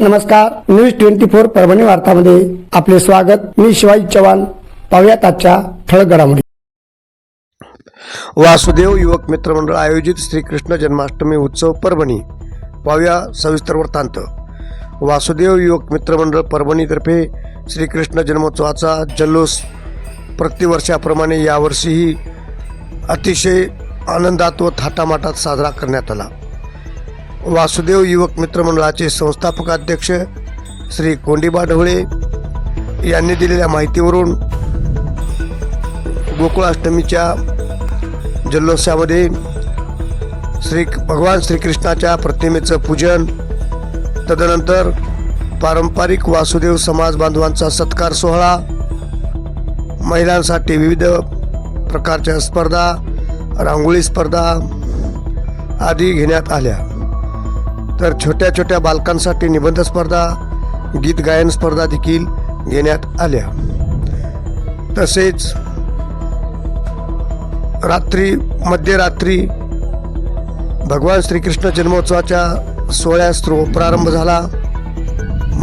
नमस्कार news twenty four Parbhani वार्तामध्ये आपले स्वागत. मी शिवाजी चव्हाण. पाहुयात आजच्या ठळक घडामोडी वासुदेव युवक मित्रमंडळ आयोजित श्रीकृष्ण जन्माष्टमी उत्सव परभणी. पाहूया सविस्तर वृत्तांत. वासुदेव युवक मित्रमंडळ परभणीतर्फे श्रीकृष्ण जन्मोत्सवाचा जल्लोष प्रतिवर्षाप्रमाणे यावर्षीही अतिशय आनंदात व थाटामाटात साजरा करण्यात आला. वासुदेव युवक मित्रमंडळाचे संस्थापक अध्यक्ष श्री कोंडीबा ढवळे यांनी दिलेल्या माहितीवरून गोकुळाष्टमीच्या जल्लोषामध्ये श्री भगवान श्रीकृष्णाच्या प्रतिमेचं पूजन तदनंतर पारंपरिक वासुदेव समाज बांधवांचा सत्कार सोहळा महिलांसाठी विविध प्रकारच्या स्पर्धा रांगोळी स्पर्धा आदी घेण्यात आल्या. तर छोट्या छोट्या बालकांसाठी निबंध स्पर्धा गीत गायन स्पर्धा देखील घेण्यात आल्या. तसेच रात्री मध्यरात्री भगवान श्रीकृष्ण जन्मोत्सवाच्या सोहळ्यास प्रारंभ झाला.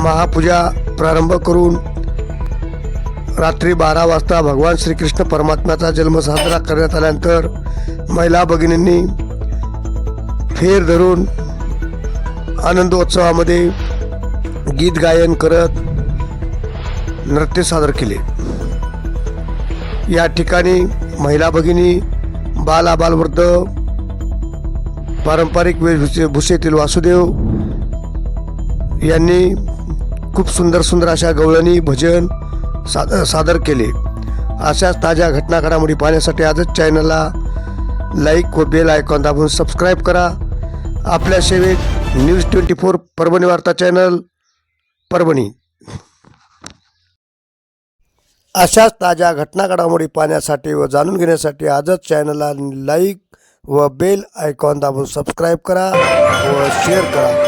महापूजा प्रारंभ करून रात्री बारा वाजता भगवान श्रीकृष्ण परमात्म्याचा जन्म साजरा करण्यात आल्यानंतर महिला भगिनींनी फेर धरून आनंदोत्सवामध्ये गीत गायन करत नृत्य सादर केले. या ठिकाणी महिला भगिनी बाल आबालवृद्ध पारंपरिक वेशभूषे भूषेतील वासुदेव यांनी खूप सुंदर सुंदर अशा गवळणी भजन साद सादर केले. अशाच ताज्या घटना घडामोडी पाहण्यासाठी आजच चॅनलला लाईक व बेल आयकॉन दाबून सबस्क्राईब करा. आपल्या सेवेत न्यूज ट्वेंटी फोर परभणी वार्ता चॅनल परभणी. अशाच ताज्या घटना घडामोडी पाहण्यासाठी व जाणून घेण्यासाठी आजच चॅनलला लाईक व बेल आयकॉन दाबून सबस्क्राईब करा व शेअर करा.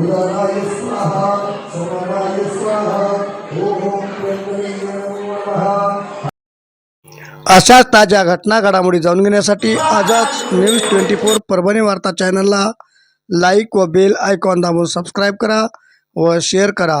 उदाराय स्वाहा समानाय स्वाहा ओम त्र्यंबके नमः. अशाच ताज्या घटना घडामोडी जाणून घेण्यासाठी आजच न्यूज ट्वेंटी फोर परभणी वार्ता चॅनलला लाईक व बेल आयकॉन दाबून सबस्क्राईब करा व शेअर करा.